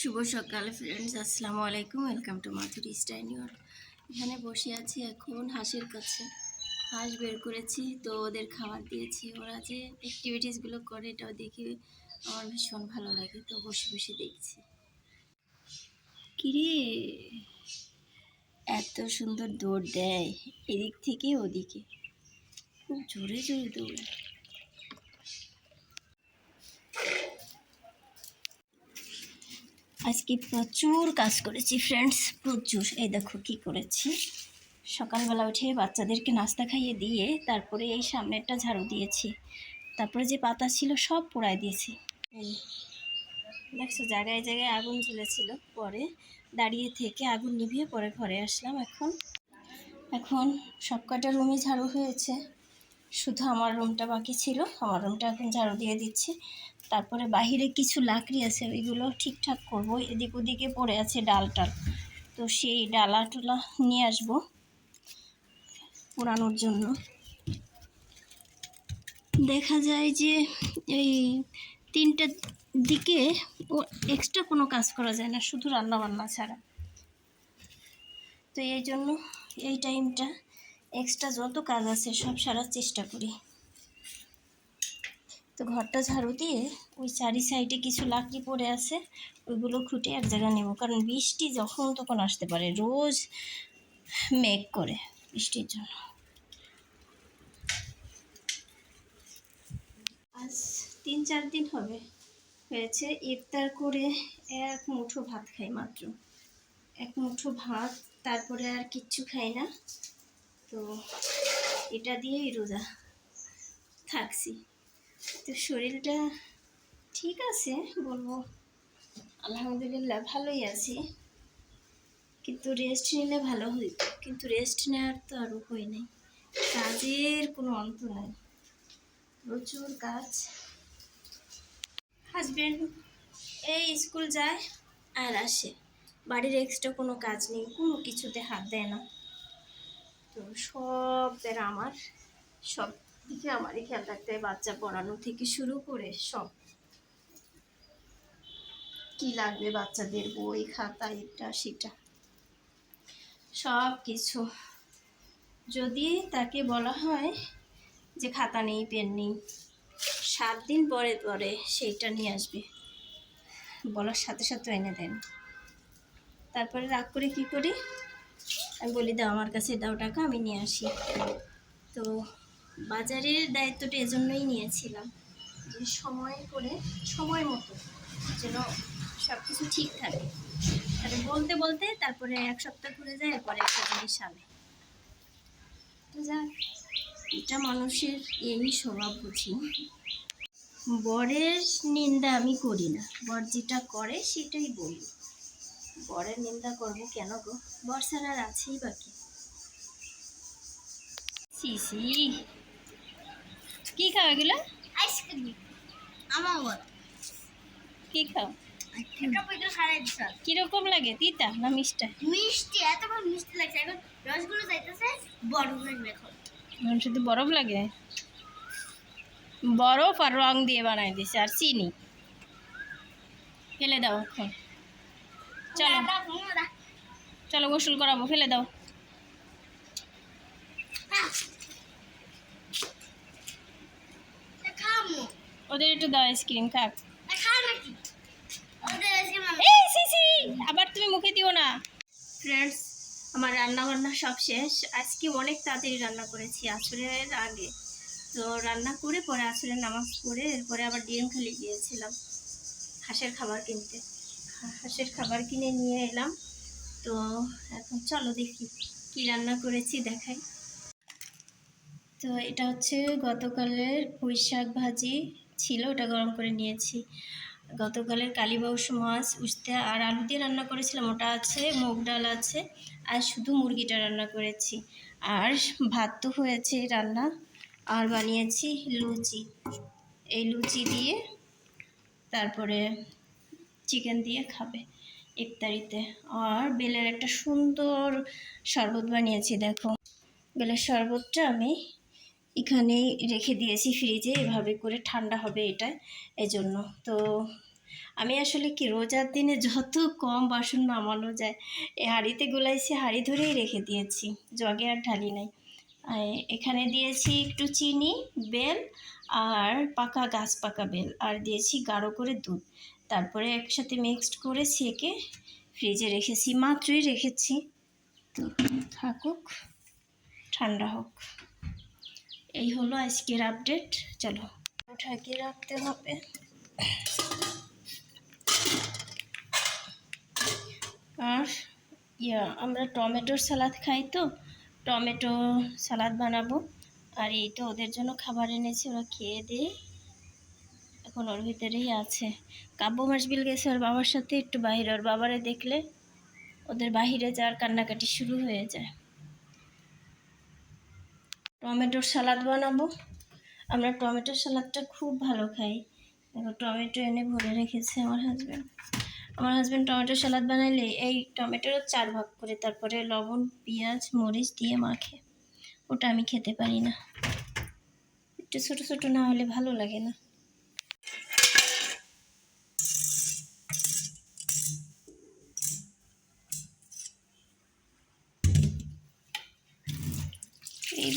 শুভ সকাল ফ্রেন্ডস আসসালামু আলাইকুম। ওয়েলকাম টু মাথুরি স্টাইনিওর এখানে বসে আছি এখন হাঁসের কাছে। হাঁস বের করেছি, তো ওদের খাবার দিয়েছি। ওরা যে অ্যাক্টিভিটিসগুলো করে, এটাও দেখে আমার ভীষণ ভালো লাগে। তো বসে বসে দেখছি। কিরে? এত সুন্দর দৌড় দেয়, এদিক থেকে ওদিকে। খুব জোরে জোরে দৌড়ায়। আজকে প্রচুর কাজ করেছি ফ্রেন্ডস প্রচুর। এই দেখো কি করেছি। সকালবেলা উঠে বাচ্চাদেরকে নাস্তা খাইয়ে দিয়ে তারপরে এই সামনেরটা ঝাড়ু দিয়েছি। তারপরে যে পাতা ছিল সব পোড়ায় দিয়েছি। দেখছ, জায়গায় জায়গায় আগুন জ্বলেছিল। পরে দাঁড়িয়ে থেকে আগুন নিভিয়ে পরে ঘরে আসলাম এখন। এখন সব কটা রুমই ঝাড়ু হয়েছে। শুধু আমার রুমটা বাকি ছিল। আমার রুমটা এখন ঝাড়ু দিয়ে দিচ্ছি। তারপরে বাহিরে কিছু লাকড়ি আছে, ওইগুলো ঠিকঠাক করব। এদিক ওদিকে পড়ে আছে ডাল টাল। তো সেই ডালা টুলা নিয়ে আসব পোড়ানোর জন্য। দেখা যায় যে এই তিনটের দিকে ও এক্সট্রা কোনো কাজ করা যায় না, শুধু রান্না বান্না ছাড়া। তো এই জন্য এই টাইমটা এক্সট্রা যত কাজ আছে, সব সারার চেষ্টা করি। তো ঘরটা ঝাড়ু দিয়ে ওই চারি সাইডে কিছু লাকড়ি পড়ে আছে, ওইগুলো খুঁটে এক জায়গায় নেব। কারণ বৃষ্টি যখন তখন আসতে পারে, রোজ মেঘ করে বৃষ্টির জন্য। আজ তিন চার দিন হবে, হয়েছে ইফতার করে এক মুঠো ভাত খাই মাত্র। এক মুঠো ভাত, তারপরে আর কিচ্ছু খাই না। তো এটা দিয়েই রোজা। থাকছি। তো শরীরটা ঠিক আছে বলব। আলহামদুলিল্লাহ ভালোই আছি। কিন্তু রেস্ট নিলে ভালো হইতো। কিন্তু রেস্ট নেওয়ার তো আর উপায় নেই। কাজের কোনো অন্ত নাই। প্রচুর কাজ। হাজব্যান্ড এই স্কুল যায় আর আসে। বাড়ির এক্সট্রা কোনো কাজ নেই। কোনো কিছুতে হাত দেয় না। তো সব আমার, সব দিকে আমারই খেয়াল রাখতে হয় বাচ্চা পড়ানো থেকে শুরু করে সব। কি লাগবে বাচ্চাদের বই, খাতা, এটা, সেটা। সব কিছু যদি তাকে বলা হয় যে খাতা নেই, পেন নেই, সাত দিন পরে পরে সেইটা নিয়ে আসবে। বলার সাথে সাথে এনে দেন তারপরে রাগ করে কি করি? আমি বলি, দাও আমার কাছে, দাও টাকা, আমি নিয়ে আসি। তো বাজারের দায়িত্বটা এজন্যই নিয়েছিলাম যে সময় করে, সময় মতো যেন সব কিছু ঠিক থাকে। তাহলে বলতে বলতে তারপরে এক সপ্তাহ ঘুরে যায়, এরপরে একটা জিনিস আনে। তো যাক, এটা মানুষের এই স্বভাব বুঝি। বরের নিন্দা আমি করি না। বর যেটা করে, সেটাই বলি। বরের নিন্দা করব কেন গো? বর ছাড়া আর আছেই বাকি। সি সি কি খাও এগুলো? আইসক্রিম। আমার বল। কি খাও? কীরকম লাগে তিতা না মিষ্টা? মিষ্টি এত মিষ্টি লাগছে। এখন রসগুলো যাইতেছে বড় লাগবে এখন শুধু বরফ লাগে? বরফ আর রং দিয়ে বানাই দিছে আর চিনি। ফেলে দাও এখন। চলো। চলো গোসল করাবো, ফেলে দাও। ওদের একটু দাও আইসক্রিম খাক আবার তুমি মুখে দিও না। ফ্রেন্ডস আমার রান্না বান্না সব শেষ। আজকে অনেক তাড়াতাড়ি রান্না করেছি, আসরের আগে। তো রান্না করে পরে আসরের নামাজ পড়ে, এরপরে আবার ডিএম খালি গিয়েছিলাম, হাঁসের খাবার কিনতে। হাঁসের খাবার কিনে নিয়ে এলাম। তো এখন চলো দেখি কি রান্না করেছি দেখাই। তো এটা হচ্ছে গতকালের পুঁই শাক ভাজি ছিল, ওটা গরম করে নিয়েছি। গতকালের কালীবাউস মাছ, উস্তে আর আলু দিয়ে রান্না করেছিলাম, ওটা আছে, মুগ ডাল আছে, আর শুধু মুরগিটা রান্না করেছি। আর ভাত তো হয়েছে রান্না, আর বানিয়েছি লুচি। এই লুচি দিয়ে তারপরে চিকেন দিয়ে খাবে ইফতারিতে আর বেলের একটা সুন্দর শরবত বানিয়েছি, দেখো। বেলের শরবতটা আমি এখানেই রেখে দিয়েছি ফ্রিজে, এভাবে করে ঠান্ডা হবে এটা এজন্য। তো আমি আসলে কি, রোজার দিনে যত কম বাসন নামানো যায় এই হাঁড়িতে গুলাইছি হাঁড়ি ধরেই রেখে দিয়েছি, জগে আর ঢালি নাই। এখানে দিয়েছি একটু চিনি, বেল আর পাকা গাছ পাকা বেল, আর দিয়েছি গাঢ় করে দুধ। তারপরে একসাথে মিক্সড করে সেকে ফ্রিজে রেখেছি। মাত্রই রেখেছি। তো থাকুক, ঠান্ডা হোক। এই হলো আজকের আপডেট চলো ঢাকিয়ে রাখতে হবে। আর ইয়া, আমরা টমেটোর সালাদ খাই তো, টমেটো সালাদ বানাবো। আর এই তো ওদের জন্য খাবার এনেছি, ওরা খেয়ে দিয়ে এখন ওর ভিতরেই আছে। কাব্য মাসবিল গেছে ওর বাবার সাথে একটু বাইরে। ওর বাবারে দেখলে ওদের বাহিরে যাওয়ার কান্নাকাটি শুরু হয়ে যায়। টমেটোর সালাদ বানাবো। আমরা টমেটোর সালাদটা খুব ভালো খাই। দেখো, টমেটো এনে ভরে রেখেছে আমার হাজব্যান্ড আমার হাজব্যান্ড টমেটো সালাদ বানাইলে এই টমেটোর চার ভাগ করে তারপরে লবণ, পেঁয়াজ, মরিচ দিয়ে মাখে। ওটা আমি খেতে পারি না। একটু ছোটো ছোটো না হলে ভালো লাগে না।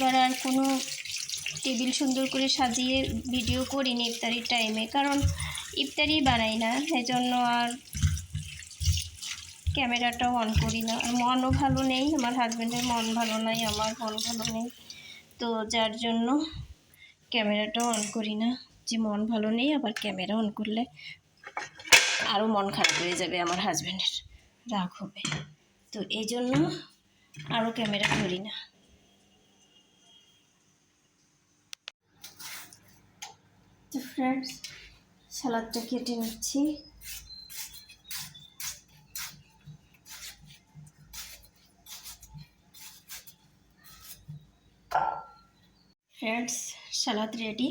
এইবার আর কোনো টেবিল সুন্দর করে সাজিয়ে ভিডিও করিনি ইফতারির টাইমে কারণ ইফতারি বানাই না সেই জন্য আর ক্যামেরাটাও অন করি না। আর মনও ভালো নেই, আমার হাজব্যান্ডের মন ভালো নাই, আমার মন ভালো নেই। তো যার জন্য ক্যামেরাটাও অন করি না, যে মন ভালো নেই, আবার ক্যামেরা অন করলে আরও মন খারাপ হয়ে যাবে আমার হাজব্যান্ডের রাগ হবে। তো এই জন্য আরও ক্যামেরা ধরি না। তো ফ্রেন্ডস সালাদটা কেটে নিচ্ছি। ফ্রেন্ডস সালাদ রেডি